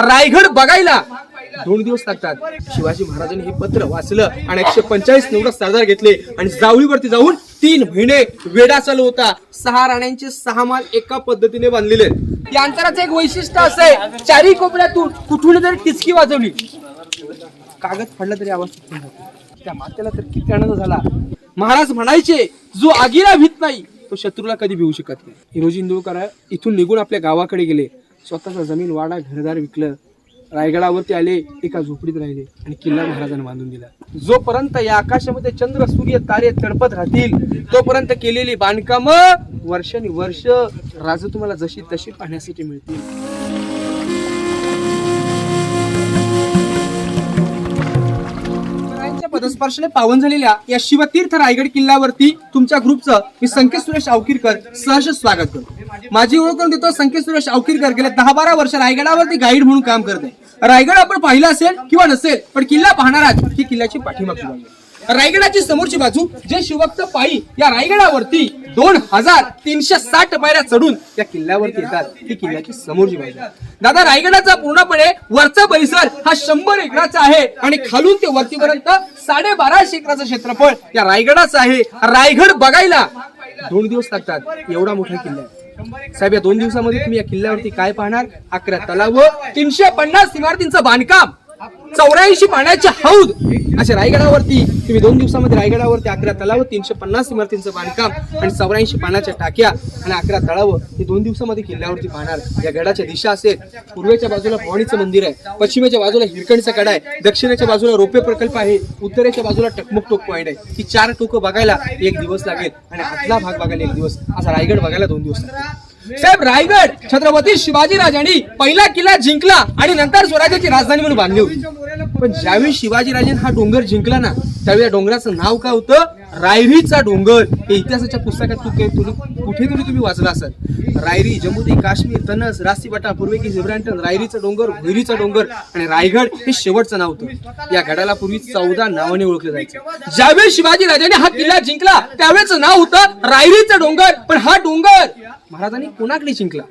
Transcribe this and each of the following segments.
रायगड बघायला. दोन दिवस लागतात. शिवाजी महाराजांनी हे पत्र वाचलं आणि एकशे पंचाळीस निवडक सरदार घेतले आणि जावळीवरती जाऊन तीन महिने वेडा चालू होता. सहा राण्यांचे सहा माल एका पद्धतीने बांधलेले या अंतराचं एक वैशिष्ट्य असं आहे चारी कोपऱ्यातून कुठून तरी टिचकी वाजवली कागद फाडला तरी आवाज त्या मातेला तर किती आनंद झाला. महाराज म्हणायचे जो आगीला भीत नाही तो शत्रूला कधी भिवू शकत नाही. हिरोजी इंदुरकर इथून निघून आपल्या गावाकडे गेले. स्वतःचा जमीन वाडा घरदार विकलं. रायगडावरती आले एका झोपडीत राहिले आणि किल्ला महाराजांना बांधून दिला. जोपर्यंत या आकाशामध्ये चंद्र सूर्य तारे तडपत राहतील तोपर्यंत केलेली बांधकाम वर्षानुवर्ष राज तुम्हाला जशी तशी पाहण्यासाठी मिळतील. स्पर्शाने पावन झालेल्या या शिवतीर्थ रायगड किल्ल्यावरती तुमच्या ग्रुपचं मी संकेत सुरेश अवकिरकर सहर्ष स्वागत करतो. माझी ओळख करून देतो संकेत सुरेश अवकिरकर गेल्या दहा बारा वर्ष रायगडावरती गाईड म्हणून काम करत. आहे रायगड आपण पाहिला असेल किंवा नसेल पण किल्ला पाहणार ही किल्ल्याची पाठीमागची बाजू रायगडाची समोरची बाजू जे शिवक्त पायी या रायगडावरती दोन हजार तीनशे साठ पायऱ्या चढून त्या किल्ल्यावरती येतात ती किल्ल्याची समोरची बाजू दादा रायगडाचा पूर्णपणे वरचा परिसर हा शंभर एकराचा आहे आणि खालून ते वरतीपर्यंत साडेबाराशे एकराचं क्षेत्रफळ या रायगडाचं आहे. रायगड बघायला दोन दिवस लागतात. एवढा मोठा किल्ला आहे. साहेब या दोन दिवसामध्ये तुम्ही या किल्ल्यावरती काय पाहणार? अकरा तलाव तीनशे पन्नास इमारतींचं बांधकाम. चौऱ्याऐंशी पाण्याची हौद. अशा रायगडावरती तुम्ही दोन दिवसामध्ये रायगडावरती अकरा तलाव तीनशे पन्नास इमारतींचं बांधकाम आणि चौऱ्याऐंशी पाण्याच्या टाक्या आणि अकरा तळावं हे दोन दिवसामध्ये किल्ल्यावरती पाहणार. या गडाच्या दिशा असेल पूर्वेच्या बाजूला भवानीचं मंदिर आहे पश्चिमेच्या बाजूला हिरकणीचा कडा आहे दक्षिणेच्या बाजूला रोपे प्रकल्प आहे उत्तरेच्या बाजूला टकमुक टोक पॉईंट आहे. ही चार टोकं बघायला एक दिवस लागेल आणि आतला भाग बघायला एक दिवस. असा रायगड बघायला दोन दिवस लागेल. साहेब रायगड छत्रपती शिवाजी राजांनी पहिला किल्ला जिंकला आणि नंतर स्वराज्याची राजधानी म्हणून बांधली होती. पण ज्यावेळी शिवाजीराजे हा डोंगर जिंकला ना त्यावेळी या डोंगराचं नाव काय होतं? रायरीचा डोंगर. हे इतिहासाच्या पुस्तकात कुठे तुम्ही कुठेतरी तुम्ही वाचला असाल. रायरी जम्मू ते काश्मीर तनस रासीबटा पूर्वे की जिब्रांटन रायरीचा डोंगर भैरीचा डोंगर आणि रायगड हे शेवटचं नाव होतं. या गडाला पूर्वी चौदा नावाने ओळखलं जायचं. ज्यावेळी शिवाजी राजाने हा किल्ला जिंकला त्यावेळेच नाव होतं रायरीचा डोंगर. पण हा डोंगर महाराजांनी कोणाकडे जिंकला?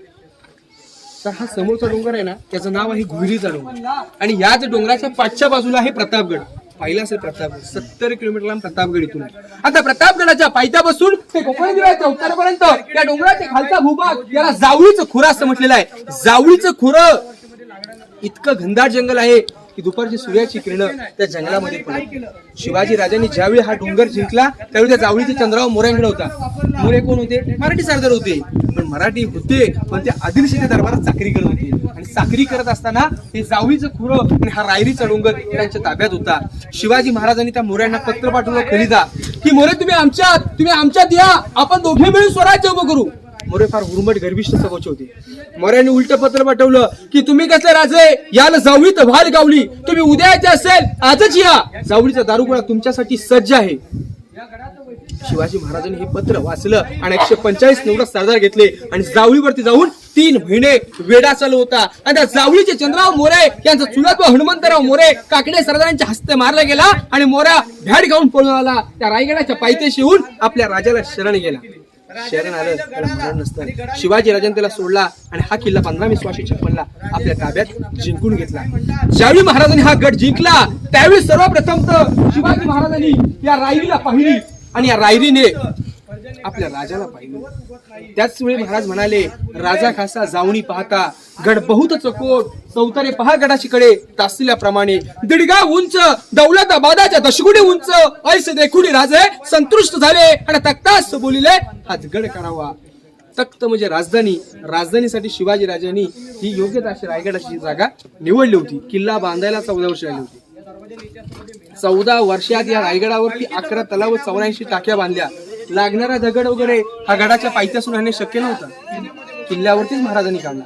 तर हा समोरचा डोंगर आहे ना त्याचं नाव आहे घुरीचा डोंगर. आणि याच डोंगराच्या पाचच्या बाजूला आहे प्रतापगड. पाहिला असेल प्रतापगड सत्तर किलोमीटर लांब प्रतापगड इथून आता प्रतापगडाच्या पायथ्यापासून ते कोकण दिव्याच्या उत्तरपर्यंत त्या डोंगराच्या खालचा भूभाग याला जावळीचं खुरं असं म्हटलेलं आहे. जावळीचं खुरं. इतकं घनदाट जंगल आहे. की दुपारची सूर्याची किरण त्या जंगलामध्ये पडत शिवाजी राजांनी ज्यावेळी हा डोंगर जिंकला त्यावेळी त्या जावळीचे चंद्राव मोऱ्यांकडे होता. मोरे कोण होते? मराठी सरदार होते. पण मराठी होते पण ते आदिलशाही दरबारात चाकरी करत होते. आणि चाकरी करत असताना हे जावळीचं खुरं आणि हा रायरीचा डोंगर त्यांच्या ताब्यात होता. शिवाजी महाराजांनी त्या मोऱ्यांना पत्र पाठवलं खलिदा. की मोरे तुम्ही आमच्यात तुम्ही आमच्यात या. आपण दोघे मिळून स्वराज्य उभं करू. मोरे फार हुरमट गर्भिष्ठ स्वभावचे होते. मोऱ्याने उलट पत्र पाठवलं की तुम्ही कसले राजे? याला जावळीत व्हाल गावली. तुम्ही उद्याचे असेल आजच या. जावळीचा दारुगोळा तुमच्यासाठी सज्ज आहे. शिवाजी महाराजांनी हे पत्र वाचलं आणि एकशे पंचाळीस निवडक सरदार घेतले आणि जावळीवरती जाऊन तीन महिने वेडा चालू होता आणि त्या जावळीचे चंद्रराव मोरे यांचा चुलत व हनुमंतराव मोरे काकडे सरदारांच्या हस्ते मारला गेला आणि मोरा भ्याड गाऊन पळून आला. त्या रायगडाच्या पायथ्याशी येऊन आपल्या राजाला शरण गेला. शरण आलं त्याला मरण नसतं. शिवाजी राजाने त्याला सोडला आणि हा किल्ला पंधरा सोळाशे छप्पनला आपल्या ताब्यात जिंकून घेतला. ज्यावेळी महाराजांनी हा गड जिंकला त्यावेळी सर्वप्रथम तर शिवाजी महाराजांनी या रायरीला पाहिली आणि या रायरीने आपल्या राजाला पाहिलं. त्याच वेळी महाराज म्हणाले राजा खासा जावणी पाहता गड बहुत चकोट चौतारे पहा गडाशीकडे तासल्याप्रमाणे. दीडगा उंच दौलताबादाच्या दशगुडी उंच. ऐसे देखुडी राजे संतुष्ट झाले. आणि तक्तास बोलिले हाच गड करावा. तख्त म्हणजे राजधानी. राजधानीसाठी शिवाजी राजांनी ही योग्य अशी रायगडाची जागा निवडली होती. किल्ला बांधायला चौदा वर्ष आली होती. चौदा वर्षात या रायगडावरती अकरा तलाव चौऱ्याऐंशी टाक्या बांधल्या. लागणारा दगड वगैरे हा गडाच्या पायथ्यासून आणणे शक्य नव्हतं. किल्ल्यावरतीच महाराजांनी काढला.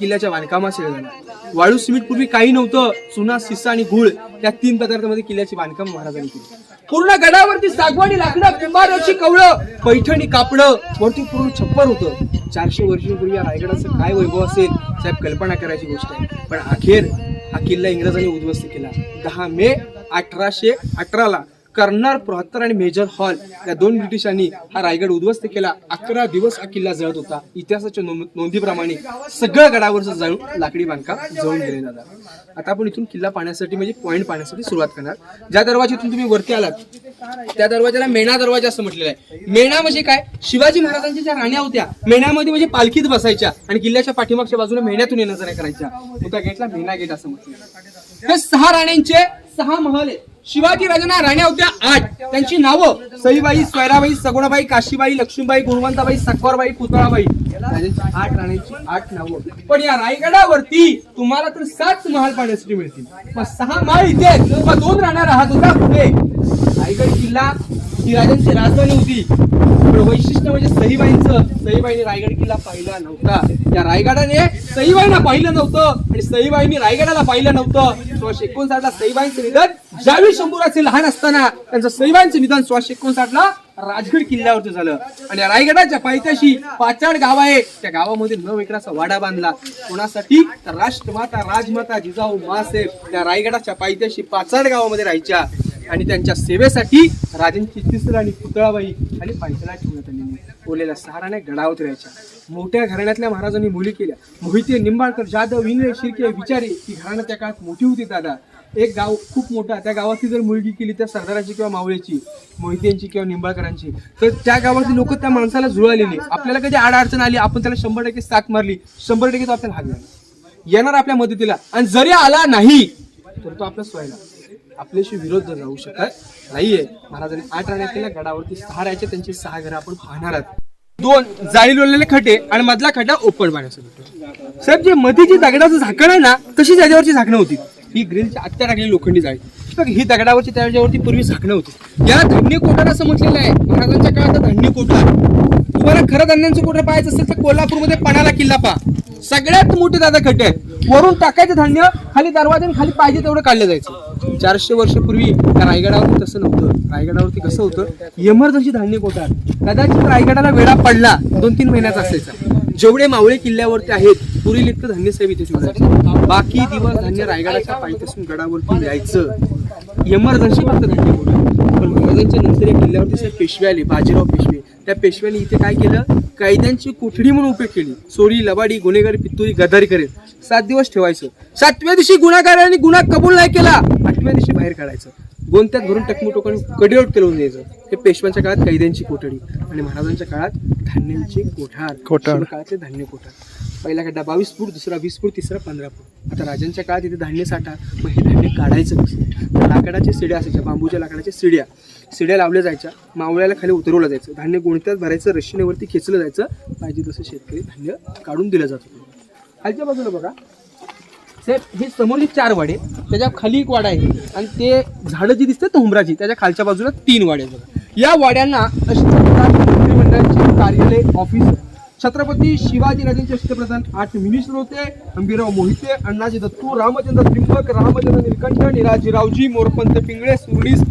किल्ल्याच्या बांधकामास वेळ झाला वाळू सिमेंट पूर्वी काही नव्हतं. चुना सिस्सा आणि गुळ या तीन पदार्थामध्ये किल्ल्याची बांधकाम महाराजांनी केली. पूर्ण गडावरती सागवानी लाकडं कुंभाराची कवळं पैठणी कापडं वरती पूर्ण छप्पर होतं. चारशे वर्षांपूर्वी या रायगडाचं काय वैभव असेल साहेब कल्पना करायची गोष्ट आहे. पण अखेर हा किल्ला इंग्रजांनी उद्ध्वस्त केला. दहा मे अठराशे अठराला. कर्नार प्रहत्तर आणि मेजर हॉल या दोन ब्रिटिशांनी हा रायगड उद्ध्वस्त केला. अकरा दिवस हा किल्ला जळत होता. इतिहासाच्या नोंद- नोंदीप्रमाणे सगळं गडावरचं जळून लाकडी बांधकाम जळून गेले जातात आता आपण इथून किल्ला पाहण्यासाठी म्हणजे पॉईंट पाहण्यासाठी सुरुवात करणार. ज्या दरवाज्यातून तुम्ही वरती आलात त्या दरवाजाला मेणा दरवाजा असं म्हटलेलं आहे. मेणा म्हणजे काय? शिवाजी महाराजांच्या ज्या राण्या होत्या मेण्यामध्ये म्हणजे पालखीत बसायच्या आणि किल्ल्याच्या पाठीमागच्या बाजूला मेण्यातून येणं जरा करायच्या. त्या गेटला मेणा गेट असं म्हटलं हे सहा राण्यांचे सहा महल आहे शिवाजी राजांना राण्या होत्या आठ त्यांची नावं सईबाई स्वैराबाई सगुणाबाई काशीबाई लक्ष्मीबाई गुणवंताबाई सकरबाई पुतळाबाई. आठ राण्यांची आठ नावं. पण या रायगडावरती तुम्हाला तर सात महाल पाहण्यासाठी मिळतील. मग सहा महाल इथे आहेत. मग दोन राण्या राहत होत्या पुढे. रायगड किल्ला ही राजांची राजधानी होती. पण वैशिष्ट्य म्हणजे सईबाईंचं सईबाईने रायगड किल्ला पाहिला नव्हता. त्या रायगडाने सईबाईंना पाहिलं नव्हतं आणि सईबाईंनी रायगडाला पाहिलं नव्हतं. सोळाशे एकोणसाठला सईबाईंचं निधन ज्यावेळी शंभूराचे लहान असताना त्यांचं सईबाईंचं निधन सोळाशे एकोणसाठला राजगड किल्ल्यावरती झालं. आणि रायगडाच्या पायथ्याशी पाचाड गाव आहे. त्या गावामध्ये नऊ एकराचा वाडा बांधला. कोणासाठी? राष्ट्रमाता राजमाता जिजाऊ मासेब त्या रायगडाच्या पायथ्याशी पाचाड गावामध्ये राहायच्या. आणि त्यांच्या सेवेसाठी राजांची तिसरा आणि पुतळाबाई आणि पायथला ठेवण्यात आलेली ओलेल्या सहाराने गडावत राहायच्या मोठ्या घराण्यातल्या महाराजांनी मुली केल्या. मोहिते निंबाळकर जाधव विनय शिर्के विचारी ही घराणं त्या काळात मोठी होती दादा. एक गाव खूप मोठा त्या गावातली जर मुलगी केली त्या सरदाराची किंवा मावळ्याची मोहितेंची किंवा निंबाळकरांची तर त्या गावातली लोक त्या माणसाला जुळालेली आपल्याला कधी आड अडचण आली आपण त्याला शंभर टक्के साथ मारली शंभर टक्के तो आपल्याला हात येणार आपल्या मदतीला. आणि जरी आला नाही तर तो आपला स्वयला आपल्याशी विरोध जाऊ शकत नाहीये महाराजांनी आठ राण्या केल्या गडावरती सहा राहायचे त्यांची सहा घरं आपण पाहणार आहोत. दोन जाळी लोळलेले खड्डे आणि मधला खड्डा ओपन पाण्यासाठी साहेब जे मध्ये जी दगडाचं झाकण आहे ना तशी त्याच्यावरची झाकणं होती. ही ग्रीलची आत्या टाकलेली लोखंडी जाळी. बघ, ही दगडावरची त्याच्यावरती पूर्वी झाकणं होती. याला धान्य कोठार असं म्हटलेलं आहे. महाराजांच्या काळात धान्य कोठार तुम्हाला खरं धान्यांचं कोठार पाहायचं असेल तर कोल्हापूरमध्ये पणाला किल्ला पहा. सगळ्यात मोठे दादा खड्डे आहेत. वरून टाकायचं धान्य खाली दरवाजाने खाली पाहिजे तेवढं काढलं जायचं. चारशे वर्षपूर्वी त्या रायगडावरती तसं नव्हतं. रायगडावरती कसं होतं? इमर्जन्सी धान्य कोठार कदाचित रायगडाला वेळा पडला दोन तीन महिन्याचा असायचा. जेवढे मावळे किल्ल्यावरती आहेत पुरी लिप्त धान्य सेव इथे बाकी दिवस धान्य रायगडाच्या पायथ्यासून गडावरती यायचं. इमर्जन्सी फक्त धान्य कोठार पण महाराजांच्या नंतर या किल्ल्यावरती साहेब पेशवे आले बाजीराव पेशवे. त्या पेशव्याने इथे काय केलं? कैद्यांची कोठडी म्हणून उपयोग केली? चोरी लबाडी गुन्हेगारी पित्तुरी गद्दारी करेल सात दिवस ठेवायचं. सातव्या दिवशी गुन्हेगारांनी गुन्हा कबूल नाही केला. आठव्या दिवशी बाहेर काढायचं. गोंत्यात भरून टकमोटोकाने कडिओट केलं द्यायचं. हे पेशव्यांच्या काळात कैद्यांची कोठडी. आणि महाराजांच्या काळात धान्यांची कोठार. कोठार. काळातले धान्य कोठार. पहिला खड्डा बावीस फूट दुसरा वीस फूट तिसरा पंधरा फूट. आता राजांच्या काळात इथे धान्य साठा. मग हे धान्य काढायचं कसं? लाकडाच्या सिड्या असायच्या बांबूच्या लाकडाच्या सिड्या. शिड्या लावल्या जायच्या मावळ्याला खाली उतरवलं जायचं धान्य गोणत्यात भरायचं रशिनेवरती खेचलं जायचं पाहिजे तसं शेतकरी धान्य काढून दिलं जात होतं. खालच्या बाजूला बघा. साहेब हे समोरली चार वाडे त्याच्याखाली एक वाडा आहे आणि ते झाडं जी दिसतात ना उमराची त्याच्या खालच्या बाजूला तीन वाडे आहेत बघा. या वाड्यांना अष्टप्रधान मंत्रिमंडळाचे कार्यालय ऑफिस छत्रपती शिवाजी राजांचे अष्टप्रधान आठ मिनिस्टर होते अंबीराव मोहिते अण्णाजी दत्तू रामचंद्र त्रिंबक रामचंद्र निलकंठ निराजीरावजी मोरपंत पिंगळे सुरलीस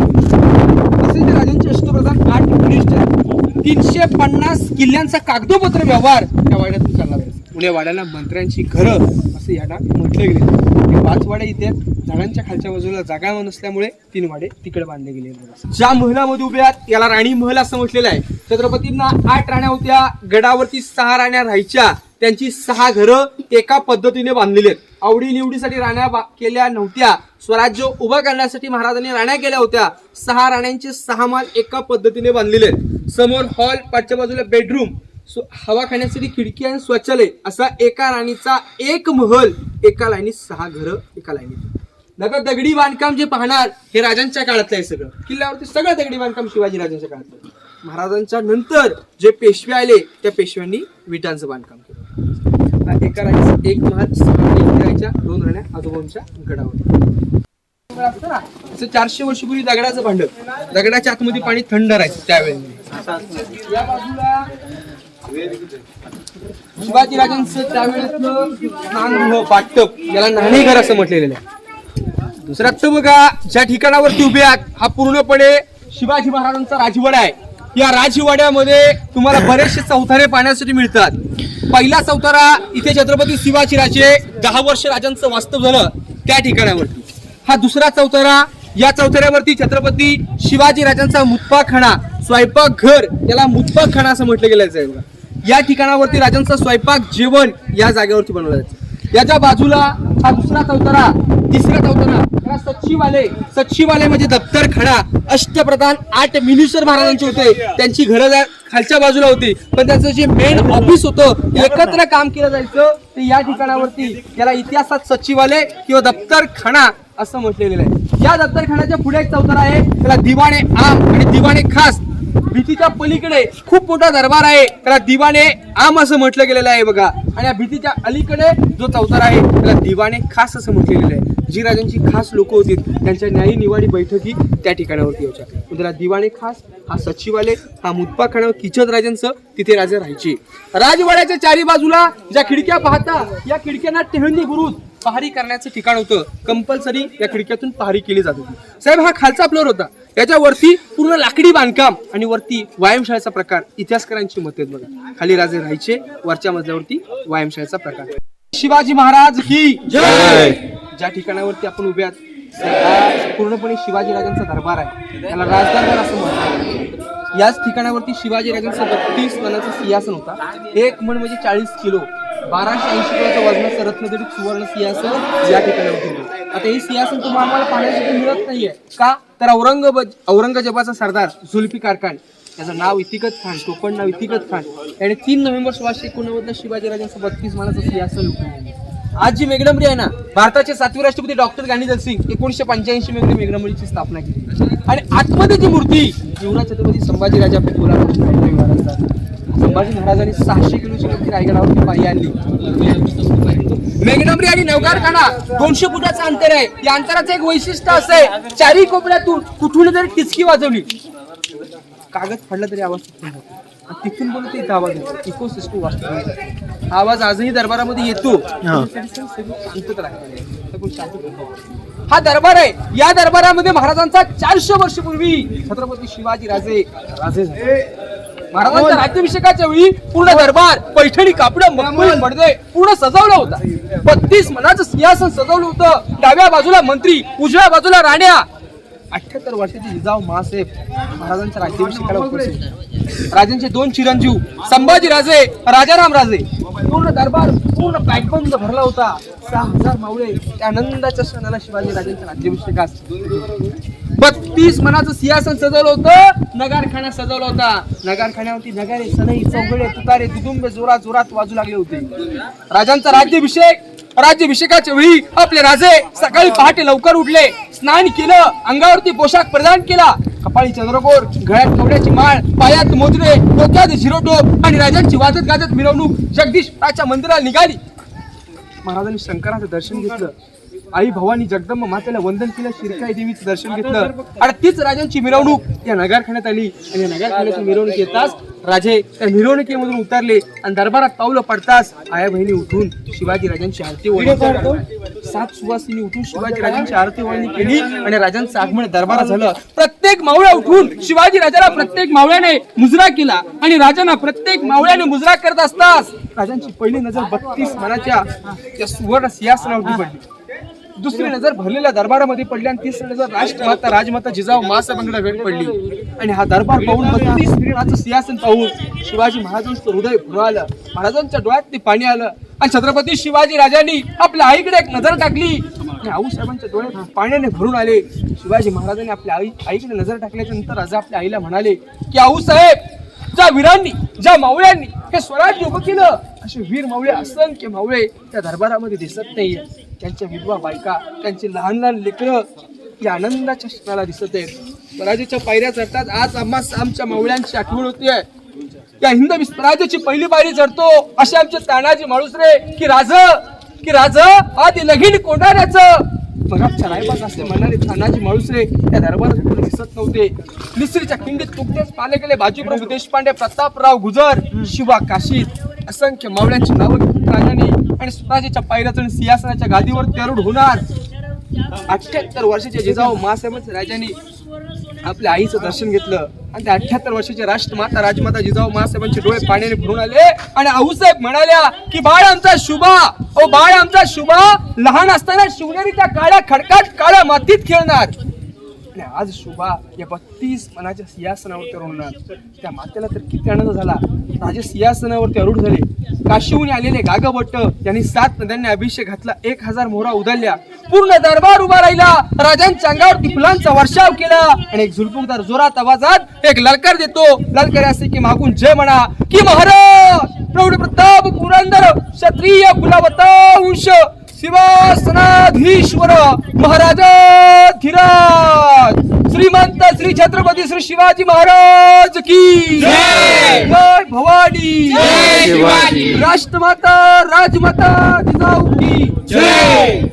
असे ते राजांचे अष्टप्रधान आठ मिनिस्टर तीनशे पन्नास किल्ल्यांचा कागदोपत्र व्यवहार या वाड्यातून चालला पुणे वाड्याला मंत्र्यांची घरं असं याला म्हटले गेले. हे पाच वाड्या इथे झाडांच्या खालच्या बाजूला जागा नसल्यामुळे तीन वाडे तिकडे बांधले गेले ज्या महलामध्ये उभे आहेत याला राणी महल असं म्हटलेलं आहे. छत्रपतींना आठ राण्या होत्या. गडावरती सहा राण्या राहायच्या. त्यांची सहा घरं एका पद्धतीने बांधलेली आहेत. आवडी निवडीसाठी राण्या केल्या नव्हत्या. स्वराज्य उभं करण्यासाठी महाराजांनी राण्या केल्या होत्या. सहा राण्यांचे सहा माल एका पद्धतीने बांधलेले आहेत. समोर हॉल पाठच्या बाजूला बेडरूम हवा खाण्यासाठी खिडकी आणि स्वच्छालय असा एका राणीचा एक महल एका लाईनीत सहा घरं एका लाईनीत. नका दगडी बांधकाम जे पाहणार हे राजांच्या काळातलं आहे सगळं. किल्ल्यावरती सगळं दगडी बांधकाम शिवाजी राजांच्या काळातलं आहे. महाराजांच्या नंतर जे पेशवे आले त्या पेशव्यांनी विटांचं बांधकाम केलं. आता एका राहायचं एक महाल सहा राहायच्या दोन राण्या आजोबांच्या गडावर. असतं ना, असं चारशे वर्षपूर्वी दगडाचं भांड. दगडाच्या आतमध्ये पाणी थंड राहायचं त्यावेळेस या बाजूला शिवाजी राजांचं त्यावेळेसलं स्नानगृह बाटप याला नाणेघर असं म्हटलेलं आहे. दुसऱ्यात तर बघा ज्या ठिकाणावरती उभे आहात हा पूर्णपणे शिवाजी महाराजांचा राजवाडा आहे. या राजवाड्यामध्ये तुम्हाला बरेचसे चौथारे पाहण्यासाठी मिळतात. पहिला चौथारा इथे छत्रपती शिवाजी राजे दहा वर्ष राजांचं वास्तव झालं त्या ठिकाणावरती. हा दुसरा चौथारा या चौथऱ्यावरती छत्रपती शिवाजी राजांचा मुतपाखणा स्वयंपाक घर याला मुतपाखणा असं म्हटलं गेलं जाईल या ठिकाणावरती राजांचा स्वयंपाक जेवण या जागेवरती बनवलं जायचं याच्या बाजूला हा दुसरा चौतारा तिसरा चौतारा. सचिवालय सचिवालय म्हणजे दप्तरखाना अष्टप्रधान आठ मिनिस्टर महाराजांचे होते. त्यांची घरं खालच्या बाजूला होती पण त्याचं जे मेन ऑफिस होतं एकत्र काम केलं जायचं ते या ठिकाणावरती याला इतिहासात सचिवालय किंवा दप्तरखाना असं म्हटलेलं आहे. या दप्तरखान्याच्या पुढे एक चौतारा आहे त्याला दिवाणे आम आणि दिवाणे खास. भीतीच्या पलीकडे खूप मोठा दरबार आहे त्याला दिवाणे आम असं म्हटलं गेलेलं आहे बघा. आणि या भीतीच्या अलीकडे जो चौतारा आहे त्याला दिवाणे खास असं म्हटलं गेलेलं आहे. जी राजांची खास लोक होती त्यांच्या न्यायी निवाडी बैठकी त्या ठिकाणावरती होत्या. त्याला दिवाणे खास हा सचिवालय हा मुतपाखाना किचन राजांचं तिथे राजे राहायचे. राजवाड्याच्या चारी बाजूला ज्या खिडक्या पाहता या खिडक्यांना टेहंदी बुरुज. पहारी करण्याचं ठिकाण होतं. कंपल्सरी या खिडक्यातून पहारी केली जात होती. साहेब हा खालचा फ्लोअर होता. याच्यावरती पूर्ण लाकडी बांधकाम आणि वरती व्यायामशाळेचा प्रकार. इतिहासकारांची मते बघा. खाली राजे राहायचे वरच्या मजल्यावरती व्यायामशाळेचा प्रकार. शिवाजी महाराज की ज्या! ठिकाणावरती आपण उभे आहात पूर्णपणे शिवाजी राजांचा दरबार आहे. त्याला राजदरबार असं म्हणतात. याच ठिकाणावरती शिवाजी राजांसोबत बत्तीस मनाचा सिंहासन होता. एक मन म्हणजे चाळीस किलो. बाराशे ऐंशी किलोचं वजनाचं रत्नजडित सुवर्ण सिंहासन या ठिकाणावरती होतं. आता हे सिंहासन तुम्हाला आम्हाला पाहण्यासाठी मिळत नाहीये. का? तर औरंगबज औरंगजेबाचा सरदार झुल्फी खान त्याचं नाव इतिकत खान टोपण नाव इतिकत खान. याने तीन नोव्हेंबर सोळाशे एकोणनव्वदला शिवाजीराजांचं बत्तीस मानाचं सिंहासन लुटलं आज जी मेघडंबरी आहे ना भारताचे सातवे राष्ट्रपती डॉक्टर गांधीधर सिंग एकोणीशे पंच्याऐंशी मध्ये मेघडंबरीची स्थापना केली. आणि आतमध्ये जी मूर्ती. युवराज छत्रपती संभाजी राजा आपल्या महाराज संभाजी महाराजांनी सहाशे किलोची मूर्ती रायगडावरती पायी आणली. मेघडंबरी आणि नवगारखाना दोनशे फुटाचं अंतर आहे. या अंतराचं एक वैशिष्ट्य असं आहे चारही कोपऱ्यातून कुठून जरी टिचकी वाजवली. कागद फाडला तरी आवाज तिथून जातो. आणि तिथून बोलत इथं आवाज येतो. इको सिस्टम वाचतो आवाज आजही दरबारामध्ये येतो. शांतता. हा दरबार आहे. या दरबारामध्ये महाराजांचा चारशे वर्षपूर्वी छत्रपती शिवाजी राजे राजे. महाराजांच्या राज्याभिषेकाच्या वेळी पूर्ण दरबार पैठणी कापड पडदे पूर्ण सजवलं होतं. बत्तीस मनाचं सिंहासन सजवलं होतं. डाव्या बाजूला मंत्री उजव्या बाजूला राण्या अठ्याहत्तर वर्षाचे जिजाऊ महासाहेब महाराजांच्या राज्याभिषेकाला उपस्थित राजांचे दोन चिरंजीव संभाजी राजे राजाराम राजे. पूर्ण दरबार पूर्ण पॅकबंद भरला होता सहा हजार मावळे त्या आनंदाच्या क्षणाला शिवाजी राजांच्या राज्याभिषेकास बत्तीस मनाचं सिंहासन सजवलं होतं नगारखाना सजवला होता. नगारखान्यावरती नगारे सनई चौघडे तुतारे दुदुंबे जोरात जोरात वाजू लागले होते. राजांचा राज्याभिषेक राज्याभिषेकाच्या वेळी आपले राजे सकाळी पहाटे लवकर उठले. स्नान केलं अंगावरती पोशाख प्रदान केला. कपाळी चंद्रकोर गळ्यात कवड्याची माळ पायात मोजरे डोक्यात झिरोटोप आणि राजांची वाजत गाजत मिरवणूक जगदीश मंदिराला निघाली. महाराजांनी शंकराचं दर्शन घेतलं. आई भवानी जगदंब मातेला वंदन केलं शिरकाई देवीचं दर्शन घेतलं. आणि तीच राजांची मिरवणूक या नगारखान्यात आली. आणि या नगारखान्याची मिरवणूक येताच राजे त्या मिरवणुकीमधून उतरले आणि दरबारात पावलं पडताच आया बहिणी उठून शिवाजी राजांची आरती वळणी सात सुवासिनी उठून शिवाजी राजांची आरती वळणी केली आणि राजांचं आगमन दरबारात झालं. प्रत्येक मावळ्या उठून शिवाजी राजाला प्रत्येक मावळ्याने मुजरा केला आणि राजांना प्रत्येक मावळ्याने मुजरा करत असताच राजांची पहिली नजर बत्तीस मनाच्या त्या सुवर्ण सिंहासनावरती पडली. दुसरी नजर भरलेल्या दरबारामध्ये पडली आणि तिसरी नजर राष्ट्रमाता राजमाता जिजाऊ महासाहेबांकडे पडली. आणि हा दरबार पाहून बत्तीस सिंहासन पाहून शिवाजी महाराजांचं हृदय भरलं महाराजांच्या डोळ्यात ते पाणी आलं. आणि छत्रपती शिवाजी राजांनी आपल्या आईकडे एक नजर टाकली. आणि आऊसाहेबांच्या डोळे पाण्याने भरून आले. शिवाजी महाराजांनी आपल्या आई आईकडे नजर टाकल्याच्या नंतर राजा आपल्या आईला म्हणाले की आऊसाहेब ज्या वीरांनी ज्या मावळ्यांनी हे स्वराज्य उभं केलं असे वीर मावळे असंख्य मावळे त्या दरबारामध्ये दिसत नाहीये. त्यांच्या विधवा बायका त्यांची लहान लहान लेकरं या आनंदाच्या क्षणाला दिसत आहेत. स्वराज्याच्या पायऱ्या चढतात. आज आम्हा आमच्या मावळ्यांची आठवण होती आहे या हिंद स्वराज्याची पहिली पायरी चढतो. असे आमचे तानाजी माळुसरे की राज की राज आधी लगीन कोंडाण्याचं मग आमच्या रायबाग असे म्हणाले तानाजी माळुसरे या दरबारात दिसत नव्हते. निसरीच्या खिंडीत नुकतेच पाले गेले बाजीप्रभू देशपांडे प्रतापराव गुजर शिवा काशीद असंख्य मावळ्यांची नावं राजाने आणि स्वराज्याच्या पायऱ्यातून सिंहासनाच्या गादीवर तेरुड होणार. अठ्ठ्याहत्तर वर्षाच्या जिजाऊ महासाहेबांच्या राजाने आपल्या आईचं दर्शन घेतलं. आणि त्या अठ्याहत्तर वर्षाच्या राष्ट्रमाता राजमाता जिजाऊ महासाहेबांचे डोळे पाण्याने भरून आले. आणि आऊसाहेब म्हणाल्या की बाळ आमचा शुभा ओ बाळ आमचा शुभा लहान असताना शिवनेरीच्या काळ्या खडकात काळ्या मातीत खेळणार. आणि आज शुभा या बत्तीस मनाच्या सिंहासनावरती होणार. त्या मातेला तर किती आनंद झाला. राजे सिंहासनावरती अरूढ झाले. काशीहून आलेले गागभट्ट यांनी सात नद्यांनी अभिषेक घातला. एक हजार मोहरा उधळल्या. पूर्ण दरबार उभा राहिला. राजांच्या अंगावरती फुलांचा वर्षाव केला. आणि एक झुलपुकदार जोरात आवाजात एक ललकार देतो. ललकार असे की मागून जय म्हणा. की महाराज प्रौढ प्रताप पुरंदर क्षत्रिय कुलावतांश शिवासनाधीश्वर महाराजाधिराज श्रीमंत श्री छत्रपती श्री शिवाजी महाराज की जय! भवानी. जय शिवाजी! राष्ट्रमाता राजमाता जिजाऊ की जय!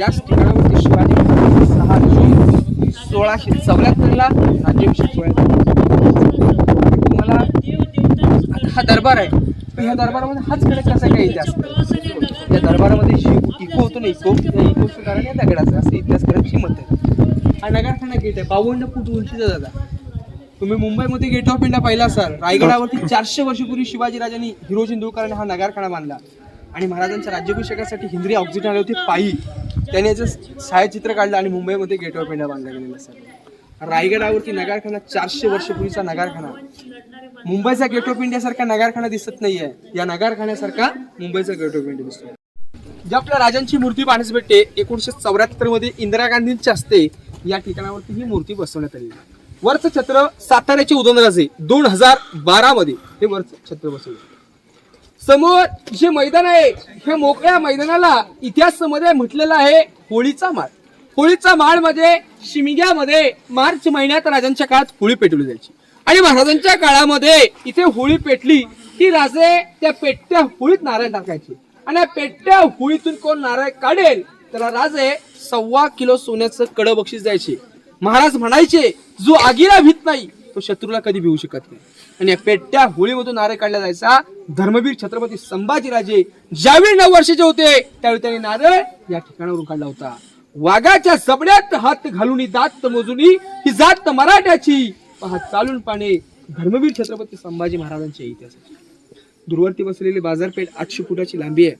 याच ठिकाणावरती शिवाजी महाराज सहा जून सोळाशे चौऱ्याहत्तर ला राज्याभिषेक सोहळ्यात तुम्हाला हा दरबार आहे. ह्या दरबारामध्ये हाच कडे कसा काय इतिहास त्या दरबारामध्ये शिव इको होतो ना इको त्या इकोचं कारण या दगडाचं असं इतिहासकारांची मत आहे हा नगारखाना गेट आहे बावन्न फूट उंचीचा दादा. तुम्ही मुंबईमध्ये गेट ऑफ इंडिया पाहिला असाल रायगडावरती चारशे वर्षपूर्वी शिवाजी राजांनी हिरो सिंधुकरांनी हा नगारखाना बांधला. आणि महाराजांच्या राज्याभिषेकासाठी हिंद्री ऑक्झिट आले होते पायी. त्याने याचं छायाचित्र काढलं आणि मुंबईमध्ये गेट ऑफ इंडिया बांधला गेलेला सर रायगडावरती नगारखाना चारशे वर्षपूर्वीचा नगारखाना. मुंबईचा गेट ऑफ इंडियासारखा नगारखाना दिसत नाही आहे या नगारखान्यासारखा मुंबईचा गेट ऑफ इंडिया दिसतो जे आपल्या राजांची मूर्ती पाहण्यास भेटते एकोणीशे चौऱ्याहत्तरमध्ये इंदिरा गांधींच्या हस्ते या ठिकाणावरती ही मूर्ती बसवण्यात आली. वरचं छत्र साताऱ्याचे उदयनराजे दोन हजार बारा मध्ये हे वरचं छत्र बसवले. समोर जे मैदान आहे ह्या मोकळ्या मैदानाला इतिहासामध्ये म्हटलेलं आहे होळीचा माळ. होळीचा माळमध्ये शिमग्यामध्ये मार्च महिन्यात राजांच्या काळात होळी पेटवली जायची. आणि महाराजांच्या काळामध्ये इथे होळी पेटली की राजे त्या पेटत्या होळीत नारायण टाकायचे. आणि या पेटत्या होळीतून कोण नारळ काढेल? त्याला राजे सव्वा किलो सोन्याचं कड बक्षीस द्यायचे. महाराज म्हणायचे जो आगीला भीत नाही तो शत्रूला कधी भिवू शकत नाही. आणि या पेट्या होळीमधून नारळ काढला जायचा. धर्मवीर छत्रपती संभाजीराजे ज्यावेळी नऊ वर्षाचे होते त्यावेळी त्यांनी नारळ या ठिकाणावरून काढला होता. वाघाच्या जबड्यात हात घालून ही दात मोजुनी ही जात मराठ्याची. पहा चालून पाने धर्मवीर छत्रपती संभाजी महाराजांच्या इतिहासाची. दूरवरती बसलेली बाजारपेठ आठशे फुटाची लांबी आहे.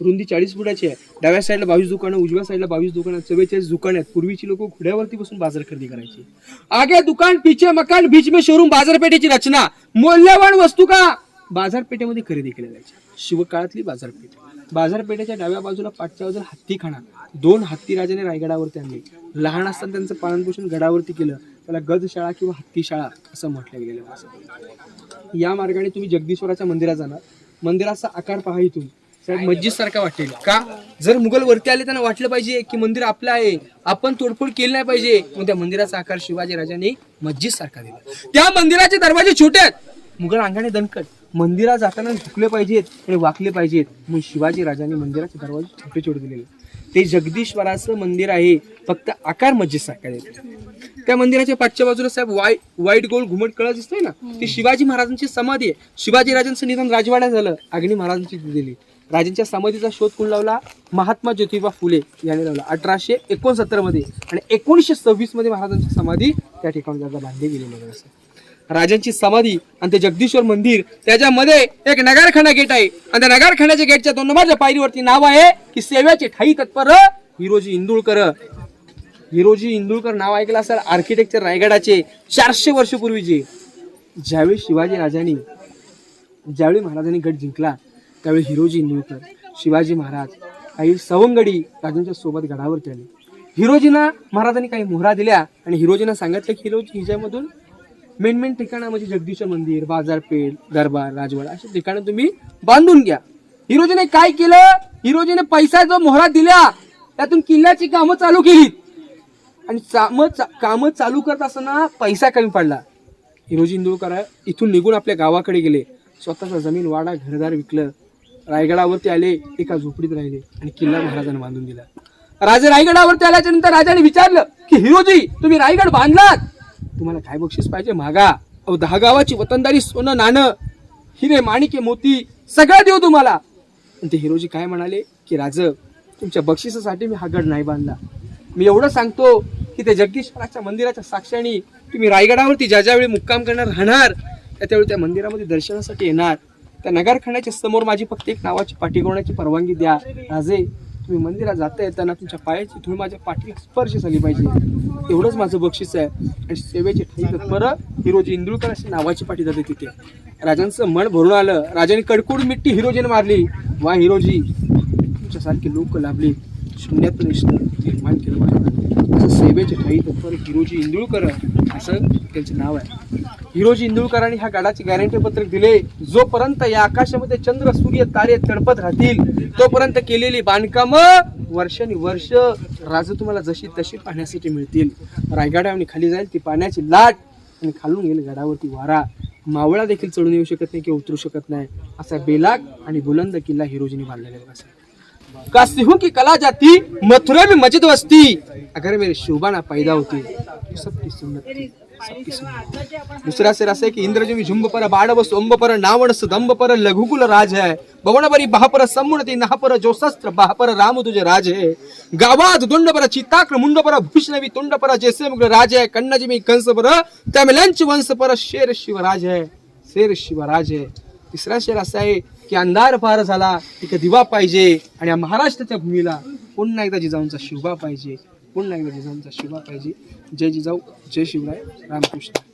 रुंदी चाळीस फुटाची आहे. डाव्या साईडला बावीस दुकानं उजव्या साईडला बावीस दुकानं चव्वेचाळीस दुकान आहेत. पूर्वीची लोक घोड्यावरती बसून बाजार खरेदी करायची. आगे दुकान पिछे मकान बीच में शोरूम बाजारपेठेची रचना. मौल्यवान वस्तू का? बाजारपेठेमध्ये खरेदी केल्या जायची शिवकाळातली बाजारपेठ. बाजारपेठेच्या डाव्या बाजूला पाठच्या बाजूला हत्तीखाना. दोन हत्ती राजाने रायगडावरती आणले लहान असताना त्यांचं पालनपोषण गडावरती केलं. त्याला गजशाळा किंवा हत्तीशाळा असं म्हटलं गेलेलं असं या मार्गाने तुम्ही जगदीश्वराच्या मंदिरात जाणार. मंदिराचा आकार पहा इथून. साहेब मस्जिद सारखा वाटेल. का? जर मुघल वरती आले त्यांना वाटलं पाहिजे की मंदिर आपलं आहे. आपण तोडफोड केली नाही पाहिजे. मग त्या मंदिराचा आकार शिवाजी राजाने मस्जिद सारखा दिला. त्या मंदिराचे दरवाजे छोटे आहेत. मुघल अंगाने दणकट. मंदिरात जाताना झुकले पाहिजेत आणि वाकले पाहिजेत. मग शिवाजी राजाने मंदिराचे दरवाजे छोटे छोटे दिलेले. ते जगदीश्वराचं मंदिर आहे फक्त आकार मस्जिद सारखा देतो त्या मंदिराच्या पाचच्या बाजूला साहेब वाईट वाईट गोल घुमट कळस दिसतोय ना? ती शिवाजी महाराजांची समाधी आहे. शिवाजी राजांचं निधन राजवाड्यात झालं अग्नी महाराजांची दिली. राजांच्या समाधीचा शोध कोण लावला? महात्मा ज्योतिबा फुले यांनी लावला. अठराशे एकोणसत्तरमध्ये आणि एकोणीसशे सव्वीसमध्ये महाराजांची समाधी त्या ठिकाणी बांधली गेलेली असं. राजांची समाधी आणि ते जगदीश्वर मंदिर त्याच्यामध्ये एक नगारखाना गेट आहे. आणि त्या नगारखान्याच्या गेटच्या दोन नंबरच्या पायरीवरती नाव आहे की सेव्याचे ठाई तत्पर हिरोजी इंदुळकर. हिरोजी इंदुळकर नाव ऐकलं असेल आर्किटेक्चर रायगडाचे चारशे वर्षपूर्वीचे ज्यावेळी शिवाजी राजांनी ज्यावेळी महाराजांनी गड जिंकला त्यावेळी हिरोजी इंदुळकर शिवाजी महाराज काही सवंगडी राजांच्या सोबत गडावरती आले हिरोजीना महाराजांनी काही मोहरा दिल्या आणि हिरोजीना सांगितलं की हिरोजी हिच्यामधून मेन मेन ठिकाणं म्हणजे जगदीश्वर मंदिर बाजारपेठ दरबार राजवाडा अशी ठिकाणं तुम्ही बांधून घ्या. हिरोजीने काय केलं? हिरोजीने पैसा जो मोहरा दिला त्यातून किल्ल्याची कामं चालू केली. आणि कामं चा- कामं चालू करत असताना पैसा कमी पडला. हिरोजी इंदुळकर इथून निघून आपल्या गावाकडे गेले. स्वतःचा जमीन वाडा घरदार विकलं. रायगडावरती आले एका झोपडीत राहिले आणि किल्ला महाराजांनी बांधून दिला. राजे रायगडावरती आल्याच्यानंतर राजाने विचारलं की हिरोजी तुम्ही रायगड बांधलात? तुम्हाला काय बक्षीस पाहिजे? मागा. अहो दहा गावाची वतनदारी सोनं नाणं हिरे माणिके मोती सगळं देऊ तुम्हाला. ते हिरोजी काय म्हणाले? की राज तुमच्या बक्षिसासाठी मी हा गड नाही बांधला. मी एवढं सांगतो की ते जगदीश्वराच्या मंदिराच्या साक्षाने तुम्ही रायगडावरती ज्या ज्यावेळी मुक्काम करणार राहणार त्या त्यावेळी त्या मंदिरामध्ये दर्शनासाठी येणार. त्या नगारखान्याच्या समोर माझी फक्त एक नावाची पाठी परवानगी द्या. राजे तुम्ही मंदिरात जाता येताना तुमच्या पायाची धूळ माझ्या पाठीला स्पर्श झाली पाहिजे. एवढंच माझं बक्षीस आहे. आणि सेवेचे ठाई परत हिरोजी इंदुळकर अशी नावाची पाठी जाते तिथे. राजांचं मन भरून आलं. राजाने कडकुड मिट्टी हिरोजीने मारली. वा हिरोजी तुमच्यासारखी लोक लाभली. शून्यातून निर्माण केलं माझ्या असं सेवेचे ठाई परत हिरोजी इंदुळकर असं त्यांचं नाव आहे. हिरोजी इंदुळकरांनी ह्या गडाची गॅरंटी पत्रक दिले. जोपर्यंत या आकाशामध्ये चंद्र सूर्य तारे तडपत राहतील तोपर्यंत केलेली बांधकाम वर्षानी वर्ष राज तुम्हाला जशी तशी पाहण्यासाठी मिळतील. रायगडावणी खाली जाईल ती पाण्याची लाट आणि खालून गेली गडावरती वारा. मावळा देखील चढून येऊ शकत नाही किंवा उतरू शकत नाही. असा बेलाग आणि बुलंद किल्ला हिरोजीने बांधलेला आहे. का सिंहू की कला जाती? मथुरा में मजेत वस्ती. अगर मेरे शोभाना पैदा होती सबकी थी, सुन्नत दुसरा शेर असं आहे की इंद्रजमी झुंब पर बाडव सोंब पर नावण दंब पर लघुकुल राज है भवन परी बहापर समुनती नहापर जो शस्त्र बहापर राम तुझे राज है गावात दुंड पर चिताक्र मुंड पर भूषणवी तुंड पर जैसे मुगल राज है कन्नज में कंस पर तमिलंच वंश पर शेर शिवराज है शेर शिवराज है तिसरा शेर असा आहे की अंधार फार झाला तिथे दिवा पाहिजे आणि या महाराष्ट्राच्या भूमीला पुन्हा एकदा जिजाऊंचा शिवबा पाहिजे. पूर्ण एकदा शिवा पाहिजे जय जिजाऊ जय शिवराय रामकृष्ण.